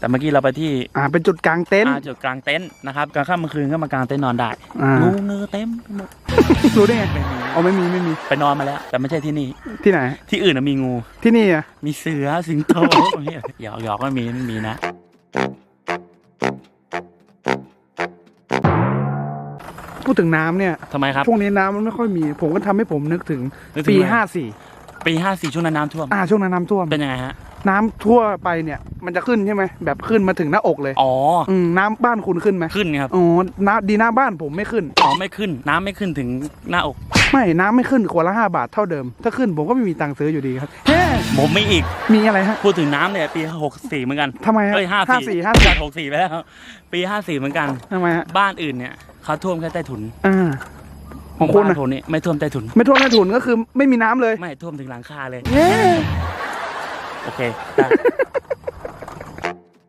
แต่เมื่อกี้เราไปที่อ่าเป็นจุดกลางเต็นท์อาจุดกลางเต็นท์นะครับกลางค่ำกลางคืนก็มากางเต็นท์นอนได้อ่างูเงือเต็มไปหมดรู้ได้ไงไม่มีอ๋อไม่มีไม่มีไปนอนมาแล้ว แต่ไม่ใช่ที่นี่ ที่ไหน ที่อื่นนะมีงู ที่นี่อะมีเสือสิงโตหยอกหยอกก็มีไม่มีนะพูดถึงน้ำเนี่ยทำไมครับ ช่วงนี้น้ำมันไม่ค่อยมี ผมก็ทำให้ผมนึกถึง นึกถึงปีอะไร ห้าสี่ปีห้าสี่ช่วงนั้นน้ำท่วม อ่าช่วงนั้นน้ำท่วมเป็นยังไงฮะ น้ำทั่วไปเนี่ย มันจะขึ้นใช่ไหมแบบขึ้นมาถึงหน้าอกเลยอ๋ออืมน้ำบ้านคุณขึ้นไหมขึ้นครับอ๋อน้ำดีหน้าบ้านผมไม่ขึ้นอ๋อไม่ขึ้น น้ำไม่ขึ้นถึงหน้าอก ไม่น้ำไม่ขึ้นขวดละห้าบาทเท่าเดิม ถ้าขึ้นผมก็ไม่มีตังค์ซื้ออยู่ดีครับเฮ้ผมมีอีกมีอะไรฮะพูดถึงน้ำเนี่ยปีหกสี่เหมือนกันทำไมฮะเอ้ยห้าห้าสี่สี่ห้าสี่จากหกสี่ไปแล้วปีห้าสี่เหมือนกันทำไมฮะบ้านอื่นเนี่ยเขาท่วมแค่ใต้ถุนอ่าของคุณบ้านะนผมนี่ไม่ท่วมใต้ถุน ไม่ท่วมใต้ถุนก็คือไม่มีน้ำเลย ไม่ท่วมถึงหลังคาเลยเย้ โอเคได้